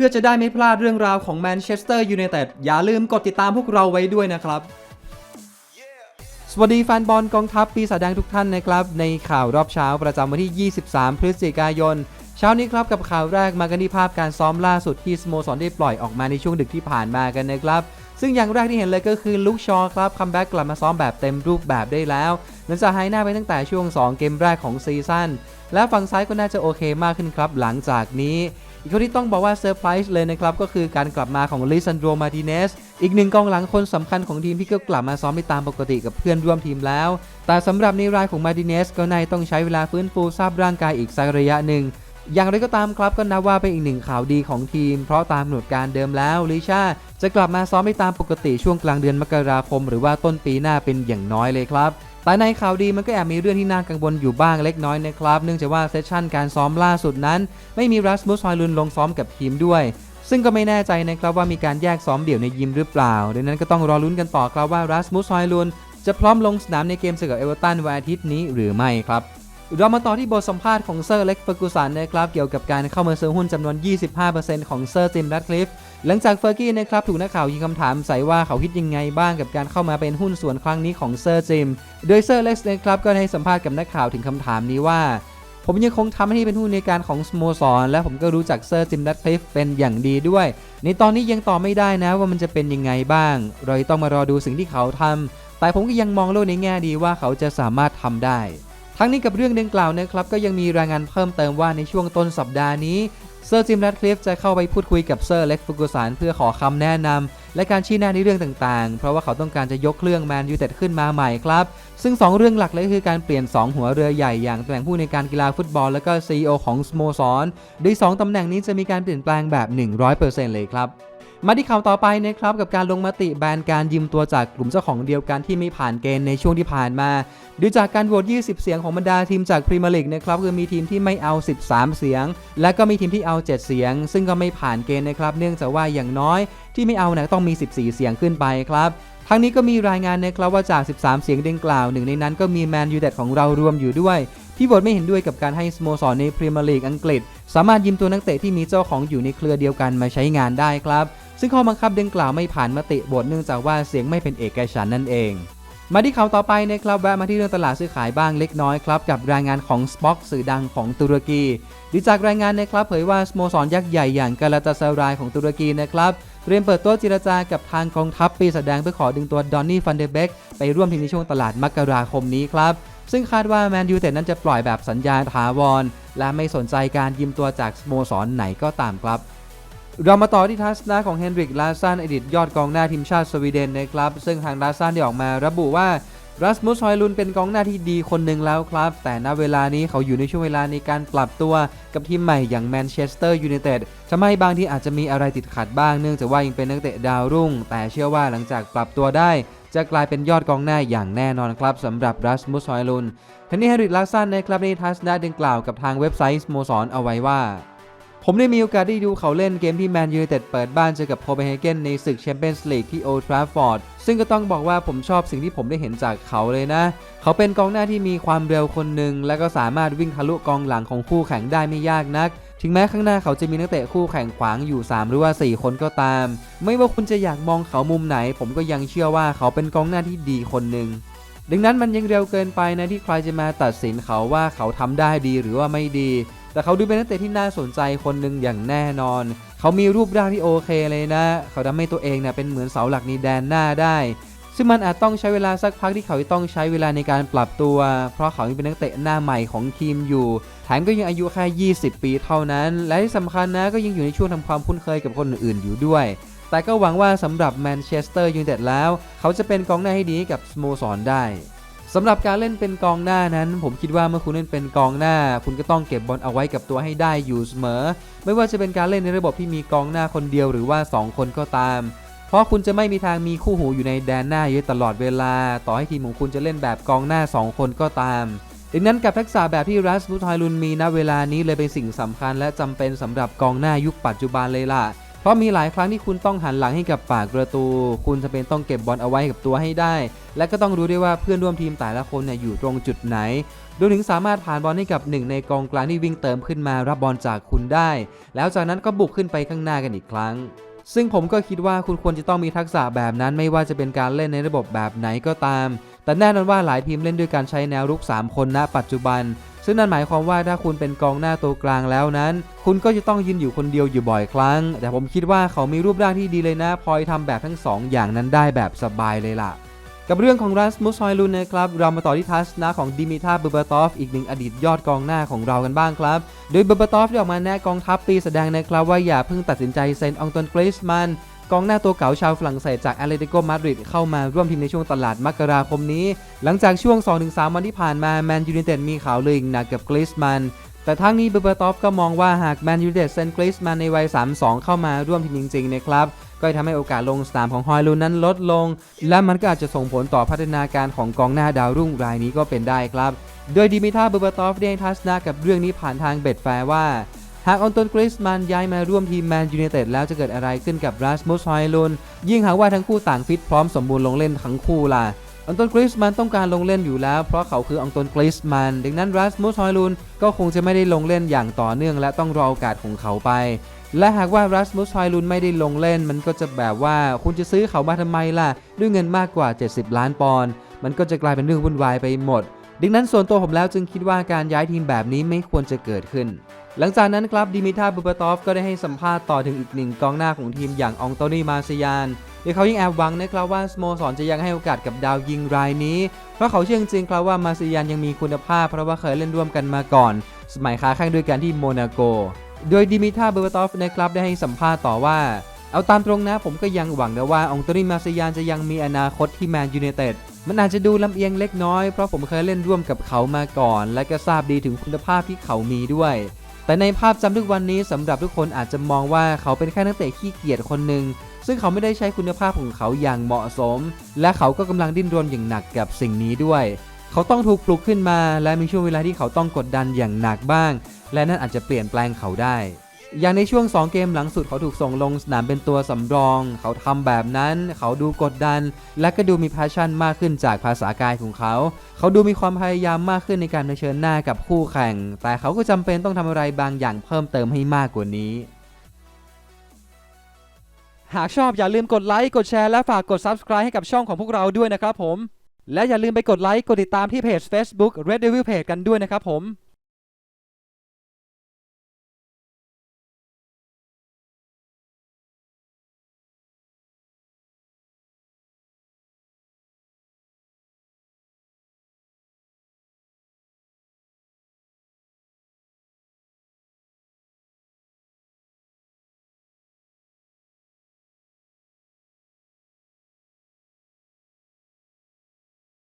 พื่อจะได้ไม่พลาดเรื่องราวของแมนเชสเตอร์ยูไนเต็ดอย่าลืมกดติดตามพวกเราไว้ด้วยนะครับ สวัสดีแฟนบอลกองทัพปีศาจแดงทุกท่านนะครับ ในข่าวรอบเช้าประจำวันที่ 23 พฤศจิกายน เช้านี้ครับกับข่าวแรกมากันที่ภาพการซ้อมล่าสุดที่สโมสรได้ปล่อยออกมาในช่วงดึกที่ผ่านมากันนะครับซึ่งอย่างแรกที่เห็นเลยก็คือลุกชอครับคัมแบ็กกลับมาซ้อมแบบเต็มรูปแบบได้แล้วหลังจากหายหน้าไปตั้งแต่ช่วง 2 เกมแรกของซีซั่นและฝั่งซ้ายก็น่าจะโอเคมากขึ้นครับ หลังจากนี้ อีกคนที่ต้องบอกว่าเซอร์ไพรส์เลยนะครับ ก็คือการกลับมาของลิซันโดมาติเนสอีกหนึ่งกองหลังคนสำคัญของทีมที่ก็กลับมาซ้อมได้ตามปกติกับเพื่อนร่วมทีมแล้ว แต่สำหรับในรายของมาติเนสก็นายต้องใช้เวลาฟื้นฟูทราบร่างกายอีกสักระยะหนึ่งอย่างไรก็ตามครับก็นับว่าเป็นอีกหนึ่งข่าวดีของทีม เพราะตามกำหนดการเดิมแล้วลิชาจะกลับมาซ้อมได้ตามปกติช่วงกลางเดือนมกราคม หรือว่าต้นปีหน้าเป็นอย่างน้อยเลยครับ แต่ในข่าวดีมันก็แอบมีเรื่องที่น่ากังวลอยู่บ้างเล็กน้อยนะครับ เนื่องจากว่าเซสชั่นการซ้อมล่าสุดนั้น ไม่มีรัสมุสฮอยลุนลงซ้อมกับทีมด้วย ซึ่งก็ไม่แน่ใจนะครับว่ามีการแยกซ้อมเดี่ยวในยิมหรือเปล่าดังนั้นก็ต้องรอลุ้นกันต่อครับว่ารัสมุสฮอยลุนจะพร้อมลงสนามในเกมเจอกับเอเวอร์ตันวันอาทิตย์นี้หรือไม่ครับ เรามาต่อที่บทสัมภาษณ์ของเซอร์เล็กเฟอร์กูสันนะครับเกี่ยวกับการเข้ามาซื้อหุ้นจำนวน 25%ของเซอร์จิมรัดคลิฟหลังจากเฟอร์กี้นะครับถูกนักข่าวยิงคำถามใส่ว่าเขาคิดยังไงบ้างกับการเข้ามาเป็นหุ้นส่วนครั้งนี้ของเซอร์จิม โดยเซอร์เล็กนะครับก็ให้สัมภาษณ์กับนักข่าวถึงคำถามนี้ว่า ผมยังคงทำหน้าที่เป็นหุ้นในการของสโมสรและผมก็รู้จักเซอร์จิมรัดคลิฟเป็นอย่างดีด้วย ในตอนนี้ยังตอบไม่ได้นะว่ามันจะเป็นยังไงบ้าง เราต้องมารอดูสิ่งที่เขาทำแต่ผมก็ยังมองโลกในแง่ดีว่าเขาจะสามารถทำได้ ทั้งนี้กับเรื่องดังกล่าวนะครับก็ยังมีรายงานเพิ่มเติมว่าในช่วงต้นสัปดาห์นี้เซอร์จิมแรดคลิฟจะเข้าไปพูดคุยกับเซอร์เล็กฟูกุสันเพื่อขอคำแนะนำและการชี้แนะในเรื่องต่างๆ เพราะว่าเขาต้องการจะยกเครื่องแมนยูเต็ดขึ้นมาใหม่ครับ ซึ่ง 2 เรื่องหลักเลยคือการเปลี่ยน 2 หัวเรือใหญ่อย่างตำแหน่งผู้ในการกีฬาฟุตบอล และก็ CEO ของสโมสรโดย 2ตำแหน่งนี้จะมีการเปลี่ยนแปลงแบบ 100%เลยครับ มาที่ข่าวต่อไปนะครับกับการลงมติแบนการยืมตัวจากกลุ่มเจ้าของเดียวกันที่ไม่ผ่านเกณฑ์ในช่วงที่ผ่านมาดูจากการโหวต 20 เสียงของบรรดาทีมจากพรีเมียร์ลีกนะครับคือมีทีมที่ไม่เอา 13 เสียง และก็มีทีมที่เอา 7 เสียง ซึ่งก็ไม่ผ่านเกณฑ์นะครับ เนื่องจากว่าอย่างน้อยที่ไม่เอานะต้องมี 14 เสียงขึ้นไปครับทั้งนี้ก็มีรายงานนะครับว่าจาก 13 เสียงดังกล่าวหนึ่งในนั้นก็มีแมนยูเต็ดของเรารวมอยู่ด้วย ที่โหวตไม่เห็นด้วยกับการให้สโมสรในพรีเมียร์ลีกอังกฤษ สามารถยืมตัวนักเตะที่มีเจ้าของอยู่ในเครือเดียวกันมาใช้งานได้ครับ ซึ่งข้อบังคับดังกล่าวไม่ผ่านมติโหวตเนื่องจากว่าเสียงไม่เป็นเอกฉันนั่นเอง มาที่ข่าวต่อไปนะครับแวะมาที่เรื่องตลาดซื้อขายบ้างเล็กน้อยครับกับรายงานของ s p o อ k สื่อดังของตุรกีดีจากรายงานนะครับเผยว่าสโมสรยักษ์ใหญ่อย่างกาลาตาซารายของตุรกีนะครับเตรียมเปิดต๊ะเจรจากับทางกองทัพปีศาจแดงเพื่อขอดึงตัวดอนนี่ฟันเดเบกไปร่วมทีมในช่วงตลาดมกราคมนี้ครับซึ่งคาดว่าแมนยูเต็ดนั้นจะปล่อยแบบสัญญาถาวร และไม่สนใจการยืมตัวจากสโมสรไหนก็ตามครับ เรามาต่อที่ทัศนะของเฮนริกลาซันอดีตยอดกองหน้าทีมชาติสวีเดนนะครับ ซึ่งทางลาซันได้ออกมาระบุว่ารัสมุสฮอยลุนเป็นกองหน้าที่ดีคนหนึ่งแล้วครับ แต่ณเวลานี้เขาอยู่ในช่วงเวลาในการปรับตัวกับทีมใหม่อย่างแมนเชสเตอร์ยูไนเต็ดทำให้บางที่อาจจะมีอะไรติดขัดบ้างเนื่องจากว่ายังเป็นนักเตะดาวรุ่ง แต่เชื่อว่าหลังจากปรับตัวได้ จะกลายเป็นยอดกองหน้าอย่างแน่นอนครับสำหรับรัสมุสฮอยลุนทั้งนี้เฮนริกลาซันนะครับในทัศนะดังกล่าวกับทางเว็บไซต์สโมสรเอาไว้ว่า ผมได้มีโอกาสได้ดูเขาเล่นเกมที่แมนยูเต็ดเปิดบ้านเจอกับโคเปนเฮเกนในศึกแชมเปี้ยนส์ลีกที่โอทราฟฟอร์ดซึ่งก็ต้องบอกว่าผมชอบสิ่งที่ผมได้เห็นจากเขาเลยนะ เขาเป็นกองหน้าที่มีความเร็วคนหนึ่งและก็สามารถวิ่งทะลุกองหลังของคู่แข่งได้ไม่ยากนัก ถึงแม้ข้างหน้าเขาจะมีนักเตะคู่แข่งขวางอยู่ 3 หรือว่า 4 คนก็ตาม ไม่ว่าคุณจะอยากมองเขามุมไหน ผมก็ยังเชื่อว่าเขาเป็นกองหน้าที่ดีคนหนึ่งดังนั้นมันยังเร็วเกินไปนะที่ใครจะมาตัดสินเขาว่าเขาทำได้ดีหรือว่าไม่ดี แต่เขาดูเป็นนักเตะที่น่าสนใจคนหนึ่งอย่างแน่นอน เขามีรูปร่างที่โอเคเลยนะ เขาทำให้ตัวเองเนี่ยเป็นเหมือนเสาหลักในแดนหน้าได้ซึ่งมันอาจต้องใช้เวลาสักพักที่เขาต้องใช้เวลาในการปรับตัว เพราะเขายังเป็นนักเตะหน้าใหม่ของทีมอยู่ แถมก็ยังอายุแค่ 20 ปีเท่านั้น และที่สำคัญนะก็ยังอยู่ในช่วงทำความคุ้นเคยกับคนอื่นๆอยู่ด้วย แต่ก็หวังว่าสำหรับแมนเชสเตอร์ยูไนเต็ดแล้ว เขาจะเป็นกองหน้าให้ดีกับสโมสรได้ สำหรับการเล่นเป็นกองหน้านั้น ผมคิดว่าเมื่อคุณเล่นเป็นกองหน้า คุณก็ต้องเก็บบอลเอาไว้กับตัวให้ได้อยู่เสมอ ไม่ว่าจะเป็นการเล่นในระบบที่มีกองหน้าคนเดียวหรือว่า 2 คนก็ตาม เพราะคุณจะไม่มีทางมีคู่หูอยู่ในแดนหน้าเยอะตลอดเวลา ต่อให้ทีมของคุณจะเล่นแบบกองหน้า 2 คนก็ตามดังนั้นกับทักษะแบบที่รัสมุทอยลุนมีณเวลานี้เลยเป็นสิ่งสำคัญ และจำเป็นสำหรับกองหน้ายุคปัจจุบันเลยล่ะ เพราะมีหลายครั้งที่คุณต้องหันหลังให้กับปากประตู คุณจะเป็นต้องเก็บบอลเอาไว้กับตัวให้ได้ และก็ต้องรู้ด้วยว่าเพื่อนร่วมทีมแต่ละคนเนี่ยอยู่ตรงจุดไหนครวมถึงสามารถผ่านบอลให้กับหนึ่งในกองกลางที่วิ่งเติมขึ้นมารับบอลจากคุณได้ แล้วจากนั้นก็บุกขึ้นไปข้างหน้ากันอีกครั้ง ซึ่งผมก็คิดว่าคุณควรจะต้องมีทักษะแบบนั้น ไม่ว่าจะเป็นการเล่นในระบบแบบไหนก็ตาม แต่แน่นอนว่าหลายทีมเล่นด้วยการใช้แนวรุก 3 คนณปัจจุบัน ซึ่งนั่นหมายความว่าถ้าคุณเป็นกองหน้าตัวกลางแล้วนั้น คุณก็จะต้องยืนอยู่คนเดียวอยู่บ่อยครั้ง แต่ผมคิดว่าเขามีรูปร่างที่ดีเลยนะพลอยทำแบบทั้งสองอย่างนั้นได้แบบสบายเลยล่ะกับเรื่องของรัสมุสฮอยลุนนะครับ เรามาต่อที่ทัศนะของดิมิทาเบอร์เบตอฟอีกหนึ่งอดีตยอดกองหน้าของเรากันบ้างครับ โดยเบอร์เบตอฟได้ออกมาแนะกองทัพปีแสดงนะครับว่าอย่าเพิ่งตัดสินใจเซ็นอองตอนกริสมัน กองหน้าตัวเก่าชาวฝรั่งเศสจากแอตเลติโกมาดริดเข้ามาร่วมทีมในช่วงตลาดมกราคมนี้ หลังจากช่วง 2-3 วันที่ผ่านมาแมนยู i นเต็ดมีข่าวลืออีกหนักกับกริสมันแต่ทั้งนี้เบอร์เบอร์ตอฟก็มองว่าหากแมนยู i นเต็ดเซ็นกริสมันในวัย 32 เข้ามาร่วมทีมจริงๆนะครับก็จะทำให้โอกาสลงสนามของฮอยลูนนั้นลดลง และมันก็อาจจะส่งผลต่อพัฒนาการของกองหน้าดาวรุ่งรายนี้ก็เป็นได้ครับ โดยดิมิทาเบอร์เบอร์ตอฟได้ให้ทัศนะกับเรื่องนี้ผ่านทางเบ็ดแฟร์ว่า หากออนตนกริสมันย้ายมาร่วมทีมแมนยู i นเต็ดแล้วจะเกิดอะไรขึ้นกับรัสมุสฮอยลุนยิ่งหากว่าทั้งคู่ต่างฟิตพร้อมสมบูรณ์ลงเล่นทั้งคู่ล่ะอองตนกริสมันต้องการลงเล่นอยู่แล้ว เพราะเขาคืออองตนกริสมันดังนั้นรัสมุสฮอยลุนก็คงจะไม่ได้ลงเล่นอย่างต่อเนื่อง และต้องรอโอกาสของเขาไป และหากว่ารัสมุสฮอยลุนไม่ได้ลงเล่น มันก็จะแบบว่าคุณจะซื้อเขามาทำไมล่ะ ด้วยเงินมากกว่า 70 ล้านปอนด์มันก็จะกลายเป็นเรื่องวุ่นวายไปหมด ดังนั้นส่วนตัวผมแล้วจึงคิดว่าการย้ายทีมแบบนี้ไม่ควรจะเกิดขึ้น หลังจากนั้นครับดิมิทาบูเบตอฟก็ได้ให้สัมภาษณ์ต่อถึงอีกหนึ่งกองหน้าของทีมอย่างอองโตนีมาซิยานโดยเขายังแอบหวังนะครับว่าสโมสรจะยังให้โอกาสกับดาวยิงรายนี้ เพราะเขาเชื่อจริงๆครับว่ามาซิยานยังมีคุณภาพ เพราะว่าเคยเล่นร่วมกันมาก่อน สมัยค้าแข่งด้วยกันที่โมนาโก โดยดิมิทาบูเบตอฟนะครับได้ให้สัมภาษณ์ต่อว่าเอาตามตรงนะผมก็ยังหวังนะว่าอองโตนีมาซิยานจะยังมีอนาคตที่แมนยูไนเต็ด มันอาจจะดูลำเอียงเล็กน้อย เพราะผมเคยเล่นร่วมกับเขามาก่อน และก็ทราบดีถึงคุณภาพที่เขามีด้วย แต่ในภาพจำทุกวันนี้สำหรับทุกคนอาจจะมองว่าเขาเป็นแค่นักเตะขี้เกียจคนหนึ่งซึ่งเขาไม่ได้ใช้คุณภาพของเขาอย่างเหมาะสม และเขาก็กำลังดิ้นรนอย่างหนักกับสิ่งนี้ด้วย เขาต้องถูกปลุกขึ้นมา และมีช่วงเวลาที่เขาต้องกดดันอย่างหนักบ้าง และนั่นอาจจะเปลี่ยนแปลงเขาได้ อย่างในช่วง 2 เกมหลังสุดเขาถูกส่งลงสนามเป็นตัวสำรอง เขาทำแบบนั้น เขาดูกดดัน และก็ดูมี passion มากขึ้นจากภาษากายของเขา เขาดูมีความพยายามมากขึ้นในการเผชิญหน้ากับคู่แข่ง แต่เขาก็จำเป็นต้องทำอะไรบางอย่างเพิ่มเติมให้มากกว่านี้ หากชอบอย่าลืมกดไลค์ กดแชร์ และฝากกด subscribe ให้กับช่องของพวกเราด้วยนะครับผม และอย่าลืมไปกดไลค์ กดติดตามที่เพจ Facebook Red Devil Page กันด้วยนะครับผม